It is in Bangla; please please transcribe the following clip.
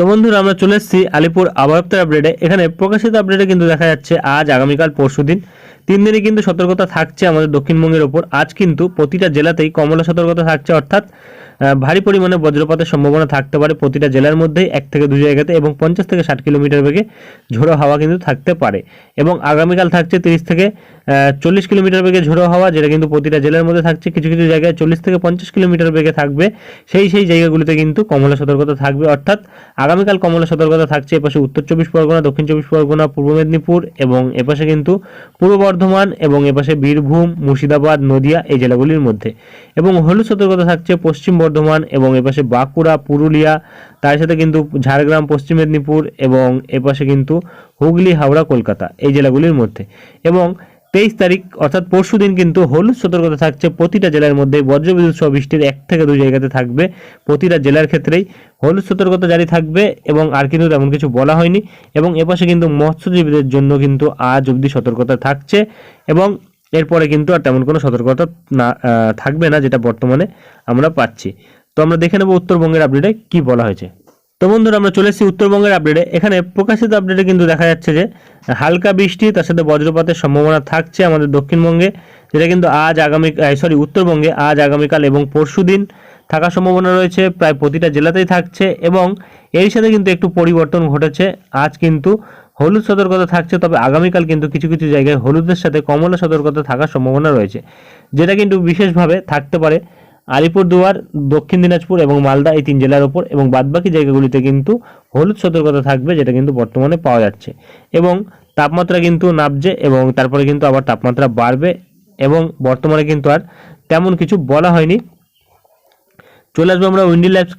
তো বন্ধুরা, আমরা চলে এসেছি আলিপুর আবহাওয়া আপডেটে এখানে প্রকাশিত আপডেটে কিন্তু দেখা যাচ্ছে, আজ আগামীকাল পরশু দিন। তিন দিনই কিন্তু সতর্কতা থাকছে আমাদের দক্ষিণবঙ্গের ওপর। আজ কিন্তু প্রতিটা জেলাতেই কমলা সতর্কতা থাকছে, অর্থাৎ ভারী পরিমাণে বজ্রপাতের সম্ভাবনা থাকতে পারে প্রতিটা জেলার মধ্যেই এক থেকে দু জায়গাতে এবং পঞ্চাশ থেকে ষাট কিলোমিটার বেগে ঝোড়ো হাওয়া কিন্তু থাকতে পারে। এবং আগামীকাল থাকছে তিরিশ থেকে চল্লিশ কিলোমিটার বেগে ঝোড়ো হাওয়া, যেটা কিন্তু প্রতিটা জেলার মধ্যে থাকছে। কিছু কিছু জায়গায় চল্লিশ থেকে পঞ্চাশ কিলোমিটার বেগে থাকবে। সেই সেই জায়গাগুলিতে কিন্তু কমলা সতর্কতা থাকবে। অর্থাৎ আগামীকাল কমলা সতর্কতা থাকছে। এপাশে উত্তর চব্বিশ পরগনা, দক্ষিণ চব্বিশ পরগনা, পূর্ব মেদিনীপুর এবং এপাশে কিন্তু পূর্ব বর্ধমান এবং এপাশে বীরভূম, মুর্শিদাবাদ, নদিয়া এই জেলাগুলির মধ্যে। এবং হলুদ সতর্কতা থাকছে পশ্চিম বর্ধমান এবং এপাশে বাঁকুড়া, পুরুলিয়া, তার সাথে কিন্তু ঝাড়গ্রাম, পশ্চিম মেদিনীপুর এবং এপাশে কিন্তু হুগলি, হাওড়া, কলকাতা এই জেলাগুলির মধ্যে। এবং তেইশ তারিখ অর্থাৎ পরশু দিন কিন্তু হলুদ সতর্কতা থাকছে প্রতিটা জেলার মধ্যে বজ্রবিদ্যুৎ সহ বৃষ্টির এক থেকে দুই জায়গাতে থাকবে। প্রতিটা জেলার ক্ষেত্রেই হলুদ সতর্কতা জারি থাকবে এবং আর কিন্তু তেমন কিছু বলা হয়নি। এবং এপাশে কিন্তু মৎস্যজীবীদের জন্য কিন্তু আজ অবধি সতর্কতা থাকছে। এবং এরপরে কিন্তু আর তেমন কোনো সতর্কতা না থাকবে না যেটা বর্তমানে আমরা পাচ্ছি। তো আমরা দেখে নেব উত্তরবঙ্গের আপডেটে কি বলা হয়েছে। তো বন্ধুরা, আমরা চলে এসেছি উত্তরবঙ্গের আপডেটে এখানে প্রকাশিত আপডেটে কিন্তু দেখা যাচ্ছে যে, হালকা বৃষ্টি, তার সাথে বজ্রপাতের সম্ভাবনা থাকছে আমাদের দক্ষিণবঙ্গে। যেটা কিন্তু আজ আগামী সরি উত্তরবঙ্গে আজ আগামীকাল এবং পরশু দিন থাকার সম্ভাবনা রয়েছে, প্রায় প্রতিটা জেলাতেই থাকছে এবং এর সাথে কিন্তু একটু পরিবর্তন ঘটেছে। আজ কিন্তু হলুদ সতর্কতা থাকছে, তবে আগামীকাল কিন্তু কিছু কিছু জায়গায় হলুদের সাথে কমলা সতর্কতা থাকার সম্ভাবনা রয়েছে। যেটা কিন্তু বিশেষভাবে থাকতে পারে আলিপুরদুয়ার, দক্ষিণ দিনাজপুর এবং মালদা এই তিন জেলার ওপর এবং বাদবাকি জায়গাগুলিতে কিন্তু হলুদ সতর্কতা থাকবে, যেটা কিন্তু বর্তমানে পাওয়া যাচ্ছে। এবং তাপমাত্রা কিন্তু নামছে এবং তারপরে কিন্তু আবার তাপমাত্রা বাড়বে এবং বর্তমানে কিন্তু আর তেমন কিছু বলা হয়নি। চলে আসব আমরা উইন্ডি ল্যাব স্ক্রিন